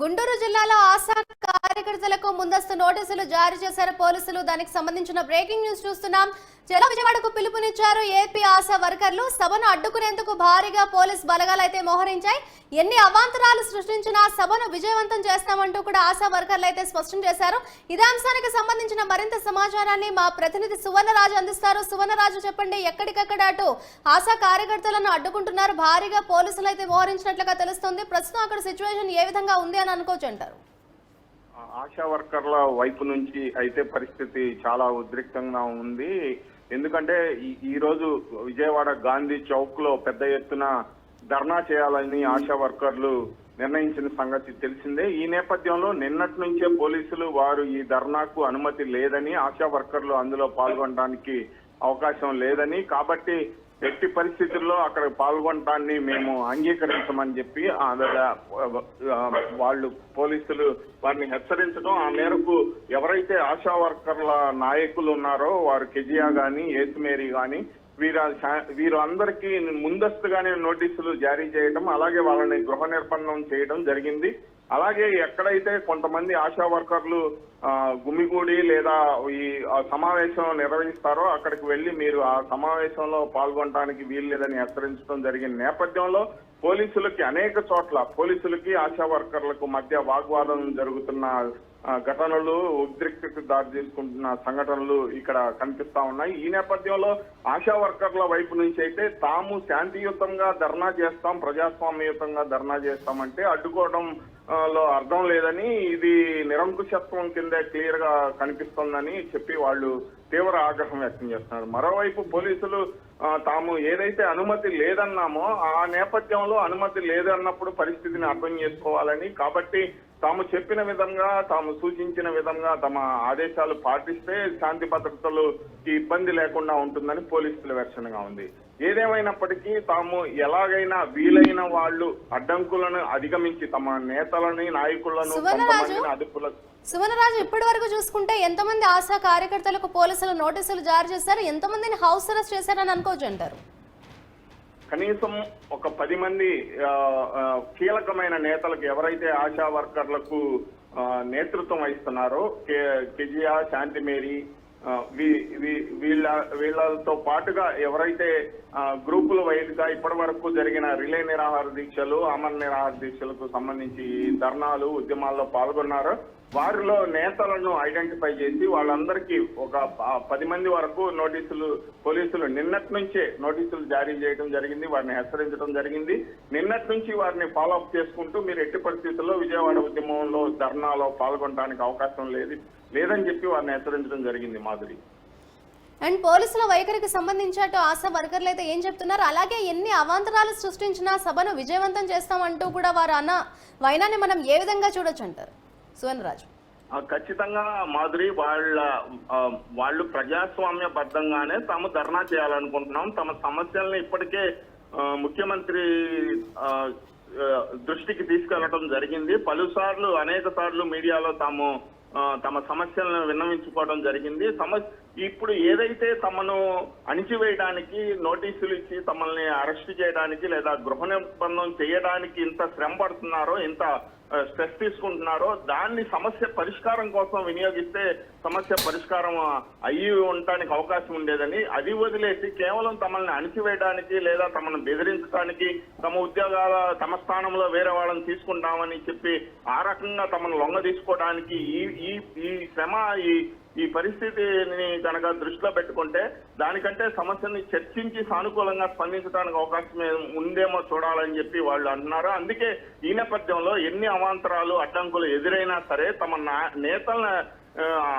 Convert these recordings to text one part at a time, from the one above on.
గుంటూరు జిల్లాలో ఆశా కార్యకర్తలకు ముందస్తు నోటీసులు జారీ చేశారు. పోలీసులు దానికి సంబంధించిన బ్రేకింగ్ న్యూస్ చూస్తున్నాం. చలో విజయవాడకు పిలుపునిచ్చారు ఏపీ ఆశా వర్కర్లు. సభను అడ్డుకునేందుకు భారీగా పోలీస్ బలగాలు అయితే మోహరించాయి. ఎన్ని అవాంతరాలు సృష్టించినా సభను విజయవంతం చేస్తామంటూ కూడా ఆశా వర్కర్లు అయితే స్పష్టం చేశారు. ఇదే అంశానికి సంబంధించిన మరింత సమాచారాన్ని మా ప్రతినిధి సువర్ణరాజు అందిస్తారు. సువర్ణరాజు చెప్పండి ఎక్కడికక్కడ అటు ఆశా కార్యకర్తలను అడ్డుకుంటున్నారు? భారీగా పోలీసులు అయితే మోహరించినట్లుగా తెలుస్తుంది. ప్రస్తుతం అక్కడ సిచ్యువేషన్ ఏ విధంగా ఉంది అని అనుకోవచ్చు అంటారు. ఆశా వర్కర్ల వైపు నుంచి అయితే పరిస్థితి చాలా ఉద్రిక్తంగా ఉంది. ఎందుకంటే ఈ- రోజు విజయవాడ గాంధీ చౌక్లో పెద్ద ఎత్తున ధర్నా చేయాలని ఆశా వర్కర్లు నిర్ణయించిన సంగతి తెలిసిందే. ఈ నేపథ్యంలో నిన్నటి నుంచే పోలీసులు వారు ఈ ధర్నాకు అనుమతి లేదని ఆశా వర్కర్లు అందులో పాల్గొనడానికి అవకాశం లేదని. కాబట్టి ఎట్టి పరిస్థితుల్లో అక్కడ పాల్గొనడాన్ని మేము అంగీకరించమని చెప్పి ఆ వాళ్ళు పోలీసులు వారిని హెచ్చరించడం ఆ మేరకు ఎవరైతే ఆశా వర్కర్ల నాయకులు ఉన్నారో వారు కెజియా గాని ఏసుమేరీ గాని వీరు వీరు వీరందరికీ ముందస్తుగానే నోటీసులు జారీ చేయడం అలాగే వాళ్ళని గృహ నిర్బంధం చేయడం జరిగింది. అలాగే ఎక్కడైతే కొంతమంది ఆశా వర్కర్లు గుమిగూడి లేదా ఈ సమావేశం నిర్వహిస్తారో అక్కడికి వెళ్ళి మీరు ఆ సమావేశంలో పాల్గొనడానికి వీల్లేదని హెచ్చరించడం జరిగిన నేపథ్యంలో పోలీసులకి అనేక చోట్ల పోలీసులకి ఆశా వర్కర్లకు మధ్య వాగ్వాదం జరుగుతున్న ఘటనలు ఉద్రిక్తకు దారి తీసుకుంటున్న సంఘటనలు ఇక్కడ కనిపిస్తా ఉన్నాయి. ఈ నేపథ్యంలో ఆశా వర్కర్ల వైపు నుంచి అయితే తాము శాంతియుతంగా ధర్నా చేస్తాం ప్రజాస్వామ్యయుతంగా ధర్నా చేస్తామంటే అడ్డుకోవడం లో అర్థం లేదని ఇది నిరంకుశత్వం కింద క్లియర్గా కనిపిస్తోందని చెప్పి వాళ్ళు తీవ్ర ఆగ్రహం వ్యక్తం చేస్తున్నారు. మరోవైపు పోలీసులు తాము ఏదైతే అనుమతి లేదన్నామో ఆ నేపథ్యంలో అనుమతి లేదన్నప్పుడు పరిస్థితిని అర్థం చేసుకోవాలని. కాబట్టి తాము చెప్పిన విధంగా తాము సూచించిన విధంగా తమ ఆదేశాలు పాటిస్తే శాంతి భద్రతలు ఇబ్బంది లేకుండా ఉంటుందని పోలీసుల వెర్షన్గా ఉంది. ఏదేమైనప్పటికీ తాము ఎలాగైనా వీలైన వాళ్ళు అడ్డంకులను అధిగమించి తమ నేతలని నాయకులను సువర్ణరాజు? కొంతమందిని అదుపులో సువర్ణరాజు ఇప్పటి వరకు చూసుకుంటే ఎంతమంది ఆశా కార్యకర్తలకు పోలీసులు నోటీసులు జారీ చేశారు ఎంతమందిని హౌస్ అరెస్ట్ చేశారని అనుకోవచ్చు అంటారు కనీసం ఒక పది మంది కీలకమైన నేతలకు ఎవరైతే ఆశా వర్కర్లకు నేతృత్వం వహిస్తున్నారో కే- కెజియా శాంతిమేరీ వీళ్ళ వీళ్ళతో పాటుగా ఎవరైతే గ్రూపుల వైద్యుగా ఇప్పటి వరకు జరిగిన రిలే నిరాహార దీక్షలు అమర్ నిరాహార దీక్షలకు సంబంధించి ఈ ధర్నాలు ఉద్యమాల్లో పాల్గొన్నారో. వారిలో నేతలను ఐడెంటిఫై చేసి వాళ్ళందరికీ ఒక పది మంది వరకు నోటీసులు పోలీసులు నిన్నటి నుంచే నోటీసులు జారీ చేయడం జరిగింది వారిని హెచ్చరించడం జరిగింది. నిన్నటి నుంచి వారిని ఫాలో అప్ చేసుకుంటూ మీరు ఎట్టి పరిస్థితుల్లో విజయవాడ ఉద్యమంలో ధర్నాలో పాల్గొనడానికి అవకాశం లేదు. లేదని చెప్పి వారిని హెచ్చరించడం జరిగింది మాధురి అండ్ పోలీసుల వైఖరికి సంబంధించి అటు ఆశా వర్కర్లు అయితే ఏం చెప్తున్నారు? అలాగే ఎన్ని అవాంతరాలు సృష్టించినా సభను విజయవంతం చేస్తామంటూ కూడా వారు అన్న వైనాన్ని మనం ఏ విధంగా చూడొచ్చు అంటారు? సువర్ణరాజు. ఖచ్చితంగా మాధురి వాళ్ళ వాళ్ళు ప్రజాస్వామ్యబద్ధంగానే తాము ధర్నా చేయాలనుకుంటున్నాం. తమ సమస్యల్ని ఇప్పటికే ముఖ్యమంత్రి దృష్టికి తీసుకెళ్ళడం జరిగింది. పలుసార్లు అనేక సార్లు మీడియాలో తాము తమ సమస్యలను విన్నవించుకోవడం జరిగింది. సమస్య ఇప్పుడు ఏదైతే తమను అణిచివేయడానికి నోటీసులు ఇచ్చి తమల్ని అరెస్ట్ చేయడానికి లేదా గృహ నిర్బంధం చేయడానికి ఇంత శ్రమ పడుతున్నారో ఇంత స్ట్రెస్ తీసుకుంటున్నారో దాన్ని సమస్య పరిష్కారం కోసం వినియోగిస్తే సమస్య పరిష్కారం అయ్యి ఉండటానికి అవకాశం ఉండేదని అది వదిలేసి కేవలం తమల్ని అణిచివేయడానికి లేదా తమను బెదిరించడానికి తమ ఉద్యోగాల తమ స్థానంలో వేరే వాళ్ళని తీసుకుంటామని చెప్పి ఆ రకంగా తమను లొంగ తీసుకోవడానికి ఈ ఈ ఈ శ్రమ ఈ ఈ పరిస్థితిని కనుక దృష్టిలో పెట్టుకుంటే దానికంటే సమస్యని చర్చించి సానుకూలంగా స్పందించడానికి అవకాశం ఉందేమో చూడాలని చెప్పి వాళ్ళు అంటున్నారు అందుకే ఈ నేపథ్యంలో ఎన్ని అవాంతరాలు అడ్డంకులు ఎదురైనా సరే తమ నా- నేతల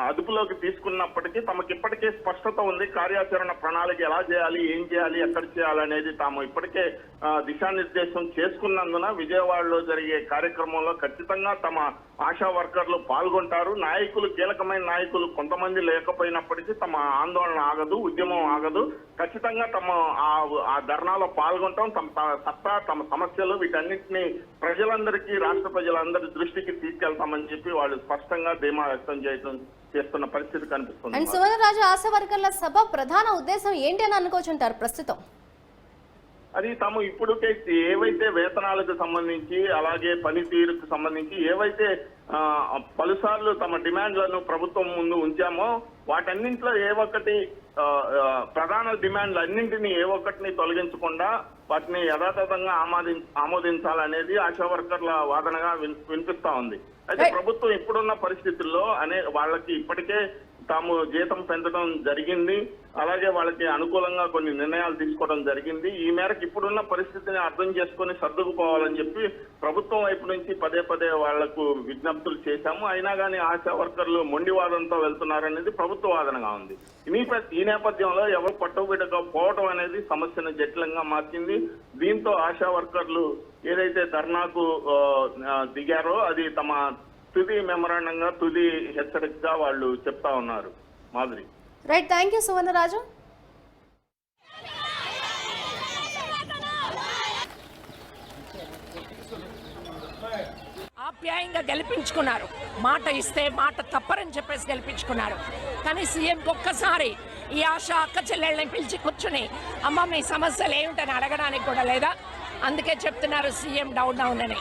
అదుపులోకి తీసుకున్నప్పటికీ తమకి ఇప్పటికే స్పష్టత ఉంది కార్యాచరణ ప్రణాళిక ఎలా చేయాలి ఏం చేయాలి ఎక్కడ చేయాలి అనేది తాము ఇప్పటికే దిశానిర్దేశం చేసుకున్నందున విజయవాడలో జరిగే కార్యక్రమంలో ఖచ్చితంగా తమ ఆశా వర్కర్లు పాల్గొంటారు. నాయకులు కీలకమైన నాయకులు కొంతమంది లేకపోయినప్పటికీ తమ ఆందోళన ఆగదు ఉద్యమం ఆగదు. ఖచ్చితంగా తమ ఆ ఆ ధర్నాలో పాల్గొంటాం. తమ సత్తా తమ సమస్యలు వీటన్నిటిని ప్రజలందరికీ రాష్ట్ర ప్రజలందరి దృష్టికి తీసుకెళ్తామని చెప్పి వాళ్ళు స్పష్టంగా ధీమా వ్యక్తం చేయడం చేస్తున్న పరిస్థితి కనిపిస్తుంది అండ్ సువర్ణరాజు ఆశా వర్కర్ల సభ ప్రధాన ఉద్దేశం ఏంటి అని అనుకోవచ్చు అంటారు ప్రస్తుతం? అది తాము ఇప్పటికే ఏవైతే వేతనాలకు సంబంధించి అలాగే పనితీరుకు సంబంధించి ఏవైతే పలుసార్లు తమ డిమాండ్లను ప్రభుత్వం ముందు ఉంచామో వాటన్నింటిలో ఏ ఒక్కటి ప్రధాన డిమాండ్లు అన్నింటినీ ఏ ఒక్కటిని తొలగించకుండా వాటిని యథాతథంగా ఆమోది ఆమోదించాలనేది ఆశా వర్కర్ల వాదనగా విన్- వినిపిస్తా ఉంది అయితే. ప్రభుత్వం ఇప్పుడున్న పరిస్థితుల్లో అనే వాళ్ళకి ఇప్పటికే తాము జీతం పెంచడం జరిగింది. అలాగే వాళ్ళకి అనుకూలంగా కొన్ని నిర్ణయాలు తీసుకోవడం జరిగింది. ఈ మేరకు ఇప్పుడున్న పరిస్థితిని అర్థం చేసుకొని సర్దుకుపోవాలని చెప్పి ప్రభుత్వం వైపు నుంచి పదే పదే వాళ్ళకు విజ్ఞప్తులు చేశాము. అయినా కానీ ఆశా వర్కర్లు మొండివాదంతో వెళ్తున్నారనేది ప్రభుత్వ వాదనగా ఉంది. ఈ ఈ నేపథ్యంలో ఎవరు పట్టుబిడ్డగా పోవటం అనేది సమస్యను జటిలంగా మార్చింది. దీంతో ఆశా వర్కర్లు ఏదైతే ధర్నాకు దిగారో అది తమ తుది మెమరాండంగా తుది హెచ్చరికగా వాళ్ళు చెప్తా ఉన్నారు. Madhuri. Right thank you Suvarnaraju ఆప్యాయంగా గెలిపించుకున్నారు. మాట ఇస్తే మాట తప్పరని చెప్పేసి గెలిపించుకున్నారు. కానీ సీఎంకి ఒక్కసారి ఈ ఆశ అక్క చెల్లెళ్ళని పిలిచి కూర్చుని అమ్మ మీ సమస్యలు ఏమిటని అడగడానికి కూడా లేదా? అందుకే చెప్తున్నారు సీఎం డౌన్ డౌన్ అని.